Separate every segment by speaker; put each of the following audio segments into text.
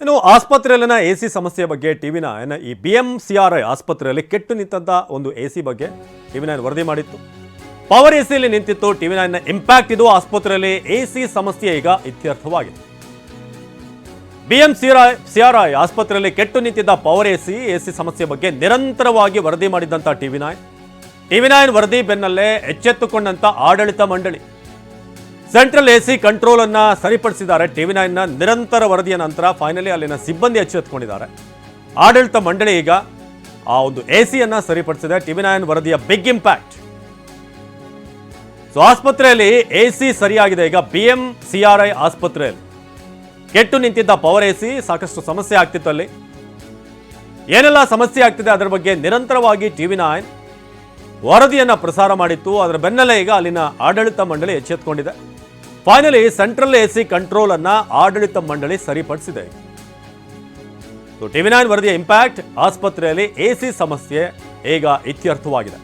Speaker 1: ಇನ್ನು ಆಸ್ಪತ್ರೆಯಲ್ಲಿನ A C ಸಮಸ್ಯೆ ಬಗ್ಗೆ ಟಿವಿ ನೈನ್ ಈ B M C R I ಆಸ್ಪತ್ರೆಯಲ್ಲಿ ಕೆಟ್ಟು ನಿಂತಂತ ಒಂದು ಎ ಸಿ ಬಗ್ಗೆ ಟಿವಿ ನೈನ್ ವರದಿ ಮಾಡಿತ್ತು. ಪವರ್ ಎ ಸಿಯಲ್ಲಿ ನಿಂತಿತ್ತು ಟಿವಿ ನೈನ್ನ ಇಂಪ್ಯಾಕ್ಟ್ ಇದು ಆಸ್ಪತ್ರೆಯಲ್ಲಿ ಎ ಸಿ ಸಮಸ್ಯೆ ಈಗ ಇತ್ಯರ್ಥವಾಗಿದೆ. B M C R I ಆಸ್ಪತ್ರೆಯಲ್ಲಿ ಕೆಟ್ಟು ನಿಂತಿದ್ದ power A C A C ಸಮಸ್ಯೆ ಬಗ್ಗೆ ನಿರಂತರವಾಗಿ ವರದಿ ಮಾಡಿದ್ದಂಥ ಟಿವಿ ನೈನ್ ಟಿವಿ ನೈನ್ ವರದಿ ಬೆನ್ನಲ್ಲೇ ಎಚ್ಚೆತ್ತುಕೊಂಡಂಥ ಆಡಳಿತ ಮಂಡಳಿ ಸೆಂಟ್ರಲ್ ಎ ಸಿ ಕಂಟ್ರೋಲ್ ಅನ್ನ ಸರಿಪಡಿಸಿದ್ದಾರೆ. ಟಿವಿ ನೈನ್ನ ನಿರಂತರ ವರದಿಯ ನಂತರ ಫೈನಲಿ ಅಲ್ಲಿನ ಸಿಬ್ಬಂದಿ ಎಚ್ಚೆತ್ಕೊಂಡಿದ್ದಾರೆ ಆಡಳಿತ ಮಂಡಳಿ ಈಗ ಆ ಒಂದು ಎಸಿಯನ್ನ ಸಿಯನ್ನ ಸರಿಪಡಿಸಿದೆ. ಟಿವಿ ನೈನ್ ವರದಿಯ ಬಿಗ್ ಇಂಪ್ಯಾಕ್ಟ್ ಸೊ ಆಸ್ಪತ್ರೆಯಲ್ಲಿ ಎ ಸಿ ಸರಿಯಾಗಿದೆ. ಈಗ B M C R I ಆಸ್ಪತ್ರೆಯಲ್ಲಿ. ಕೆಟ್ಟು ನಿಂತಿದ್ದ ಪವರ್ ಎ ಸಿ ಸಾಕಷ್ಟು ಸಮಸ್ಯೆ ಆಗ್ತಿತ್ತು ಅಲ್ಲಿ. ಏನೆಲ್ಲ ಸಮಸ್ಯೆ ಆಗ್ತಿದೆ ಅದರ ಬಗ್ಗೆ ನಿರಂತರವಾಗಿ ಟಿವಿ ನೈನ್ ವರದಿಯನ್ನು ಪ್ರಸಾರ ಮಾಡಿತ್ತು. ಅದರ ಬೆನ್ನಲ್ಲೇ ಈಗ ಅಲ್ಲಿನ ಆಡಳಿತ ಮಂಡಳಿ ಎಚ್ಚೆತ್ತುಕೊಂಡಿದೆ ಫೈನಲಿ ಸೆಂಟ್ರಲ್ ಎಸಿ ಕಂಟ್ರೋಲ್ ಅನ್ನ ಆಡಳಿತ ಮಂಡಳಿ ಸರಿಪಡಿಸಿದೆ. ಟಿವಿ ನೈನ್ ವರದಿಯ ಇಂಪ್ಯಾಕ್ಟ್ ಆಸ್ಪತ್ರೆಯಲ್ಲಿ ಎಸಿ ಸಮಸ್ಯೆ ಈಗ ಇತ್ಯರ್ಥವಾಗಿದೆ.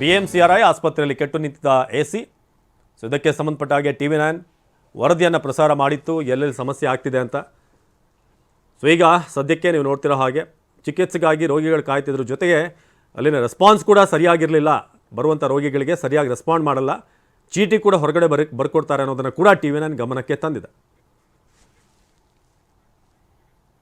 Speaker 1: ಬಿಎಂಸಿಆರ್ಐ ಆಸ್ಪತ್ರೆಯಲ್ಲಿ ಕೆಟ್ಟು ನಿಂತಿದ್ದ ಎಸಿ ಸೊ ಇದಕ್ಕೆ ಸಂಬಂಧಪಟ್ಟ ಹಾಗೆ ಟಿವಿ ನೈನ್ ವರದಿಯನ್ನು ಪ್ರಸಾರ ಮಾಡಿತ್ತು. ಎಲ್ಲೆಲ್ಲಿ ಸಮಸ್ಯೆ ಆಗ್ತಿದೆ ಅಂತ. ಸೊ ಈಗ ಸದ್ಯಕ್ಕೆ ನೀವು ನೋಡ್ತಿರೋ ಹಾಗೆ ಚಿಕಿತ್ಸೆಗಾಗಿ ರೋಗಿಗಳು ಕಾಯ್ತಿದ್ರ ಜೊತೆಗೆ ಅಲ್ಲಿನ ರೆಸ್ಪಾನ್ಸ್ ಕೂಡ ಸರಿಯಾಗಿರಲಿಲ್ಲ. ಬರುವಂಥ ರೋಗಿಗಳಿಗೆ ಸರಿಯಾಗಿ ರೆಸ್ಪಾಂಡ್ ಮಾಡಲ್ಲ. ಚೀಟಿ ಕೂಡ ಹೊರಗಡೆ ಬರ್ ಬರ್ಕೊಡ್ತಾರೆ ಅನ್ನೋದನ್ನು ಕೂಡ ಟಿ ವಿ ನೈನ್ ಗಮನಕ್ಕೆ ತಂದಿದೆ.